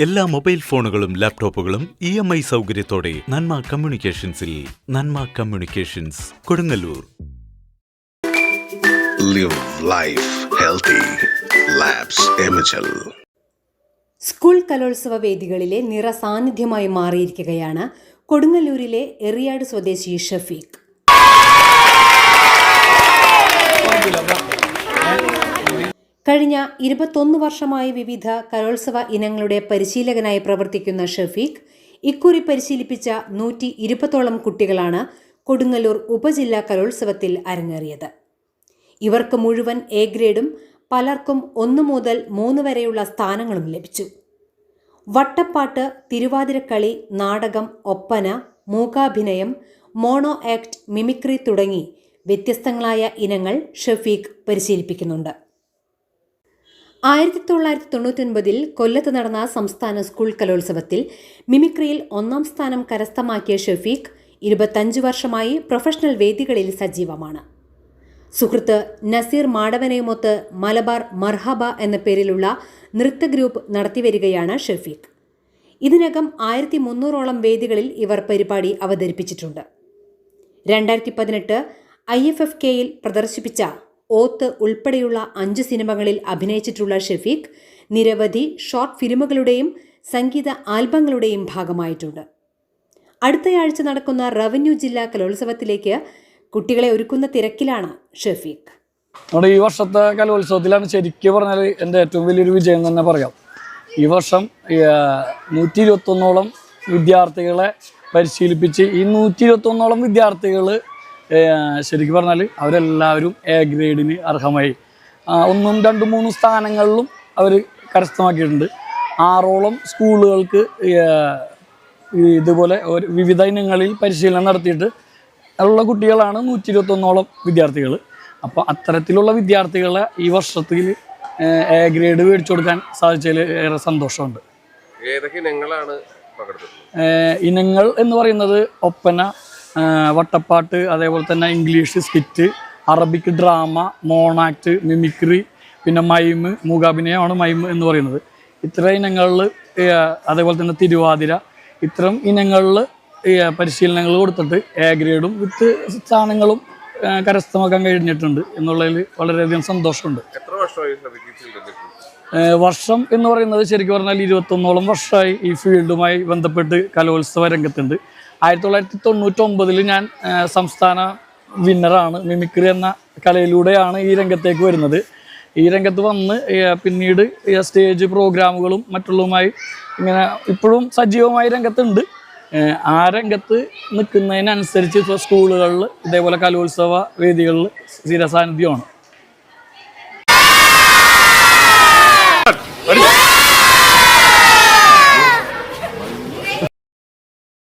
എല്ലാ മൊബൈൽ ഫോണുകളും ലാപ്ടോപ്പുകളും ഇ എം ഐ സൗകര്യത്തോടെ നന്മ കമ്മ്യൂണിക്കേഷൻസിൽ Nanma communications Kodungallur. Live life healthy. School കലോത്സവ വേദികളിലെ നിറസാന്നിധ്യമായി മാറിയിരിക്കുകയാണ് കൊടുങ്ങല്ലൂരിലെ എറിയാട് സ്വദേശി ഷഫീഖ്. കഴിഞ്ഞ ഇരുപത്തൊന്ന് വർഷമായി വിവിധ കലോത്സവ ഇനങ്ങളുടെ പരിശീലകനായി പ്രവർത്തിക്കുന്ന ഷഫീഖ് ഇക്കുറി പരിശീലിപ്പിച്ച നൂറ്റി ഇരുപത്തോളം കുട്ടികളാണ് കൊടുങ്ങല്ലൂർ ഉപജില്ലാ കലോത്സവത്തിൽ അരങ്ങേറിയത്. ഇവർക്ക് മുഴുവൻ എ ഗ്രേഡും പലർക്കും ഒന്നു മുതൽ മൂന്ന് വരെയുള്ള സ്ഥാനങ്ങളും ലഭിച്ചു. വട്ടപ്പാട്ട് തിരുവാതിരക്കളി നാടകം ഒപ്പന മൂകാഭിനയം മോണോ ആക്ട് മിമിക്രി തുടങ്ങി വ്യത്യസ്തങ്ങളായ ഇനങ്ങൾ ഷഫീഖ് പരിശീലിപ്പിക്കുന്നുണ്ട്. ആയിരത്തി തൊള്ളായിരത്തി തൊണ്ണൂറ്റൊൻപതിൽ കൊല്ലത്ത് നടന്ന സംസ്ഥാന സ്കൂൾ കലോത്സവത്തിൽ മിമിക്രിയിൽ ഒന്നാം സ്ഥാനം കരസ്ഥമാക്കിയ ഷെഫീഖ് ഇരുപത്തഞ്ച് വർഷമായി പ്രൊഫഷണൽ വേദികളിൽ സജീവമാണ്. സുഹൃത്ത് നസീർ മാടവനെയുമൊത്ത് മലബാർ മർഹബ എന്ന പേരിലുള്ള നൃത്ത ഗ്രൂപ്പ് നടത്തിവരികയാണ് ഷെഫീഖ്. ഇതിനകം ആയിരത്തി മുന്നൂറോളം വേദികളിൽ ഇവർ പരിപാടി അവതരിപ്പിച്ചിട്ടുണ്ട്. രണ്ടായിരത്തി പതിനെട്ട് ഐ എഫ് എഫ് കെയിൽ പ്രദർശിപ്പിച്ച ഓത്ത് ഉൾപ്പെടെയുള്ള അഞ്ച് സിനിമകളിൽ അഭിനയിച്ചിട്ടുള്ള ഷെഫീഖ് നിരവധി ഷോർട്ട് ഫിലിമുകളുടെയും സംഗീത ആൽബങ്ങളുടെയും ഭാഗമായിട്ടുണ്ട്. അടുത്തയാഴ്ച നടക്കുന്ന റവന്യൂ ജില്ലാ കലോത്സവത്തിലേക്ക് കുട്ടികളെ ഒരുക്കുന്ന തിരക്കിലാണ് ഷെഫീഖ്. നമ്മുടെ ഈ വർഷത്തെ കലോത്സവത്തിലാണ് ശരിക്കും പറഞ്ഞാൽ എന്റെ ഏറ്റവും വലിയൊരു വിജയം തന്നെ പറയാം. ഈ വർഷം നൂറ്റി ഇരുപത്തൊന്നോളം വിദ്യാർത്ഥികളെ പരിശീലിപ്പിച്ച് ഈ നൂറ്റി ഇരുപത്തൊന്നോളം വിദ്യാർത്ഥികൾ ശരിക്കും പറഞ്ഞാൽ അവരെല്ലാവരും എ ഗ്രേഡിന് അർഹമായി. ഒന്നും രണ്ടും മൂന്നും സ്ഥാനങ്ങളിലും അവർ കരസ്ഥമാക്കിയിട്ടുണ്ട്. ആറോളം സ്കൂളുകൾക്ക് ഇതുപോലെ ഒരു വിവിധ ഇനങ്ങളിൽ പരിശീലനം നടത്തിയിട്ട് ഉള്ള കുട്ടികളാണ് നൂറ്റി ഇരുപത്തൊന്നോളം വിദ്യാർത്ഥികൾ അപ്പോൾ അത്തരത്തിലുള്ള വിദ്യാർത്ഥികളെ ഈ വർഷത്തിൽ എ ഗ്രേഡ് മേടിച്ചു കൊടുക്കാൻ സാധിച്ചതിൽ ഏറെ സന്തോഷമുണ്ട്. ഏതൊക്കെ ഇനങ്ങളാണ് ഇനങ്ങൾ എന്ന് പറയുന്നത് ഒപ്പന വട്ടപ്പാട്ട് അതേപോലെ തന്നെ English skit Arabic drama mono act mimicry പിന്നെ മൈമ് മൂകാഭിനയമാണ് മൈമ് എന്ന് പറയുന്നത്. ഇത്ര ഇനങ്ങളിൽ അതേപോലെ തന്നെ തിരുവാതിര ഇത്തരം ഇനങ്ങളിൽ പരിശീലനങ്ങൾ കൊടുത്തിട്ട് എ ഗ്രേഡും വിത്ത് സ്ഥാനങ്ങളും കരസ്ഥമാക്കാൻ കഴിഞ്ഞിട്ടുണ്ട് എന്നുള്ളതിൽ വളരെയധികം സന്തോഷമുണ്ട്. വർഷം എന്ന് പറയുന്നത് ശരിക്കും പറഞ്ഞാൽ ഇരുപത്തൊന്നോളം വർഷമായി ഈ ഫീൽഡുമായി ബന്ധപ്പെട്ട് കലോത്സവ രംഗത്തുണ്ട്. ആയിരത്തി തൊള്ളായിരത്തി തൊണ്ണൂറ്റൊമ്പതിൽ ഞാൻ സംസ്ഥാന വിന്നറാണ് മിമിക്രി എന്ന കലയിലൂടെയാണ് ഈ രംഗത്തേക്ക് വരുന്നത്. ഈ രംഗത്ത് വന്ന് പിന്നീട് സ്റ്റേജ് പ്രോഗ്രാമുകളും മറ്റുള്ളതുമായി ഇങ്ങനെ ഇപ്പോഴും സജീവമായി രംഗത്തുണ്ട്. ആ രംഗത്ത് നിൽക്കുന്നതിനനുസരിച്ച് സ്കൂളുകളിൽ ഇതേപോലെ കലോത്സവ വേദികളിൽ സ്ഥിര ഒരു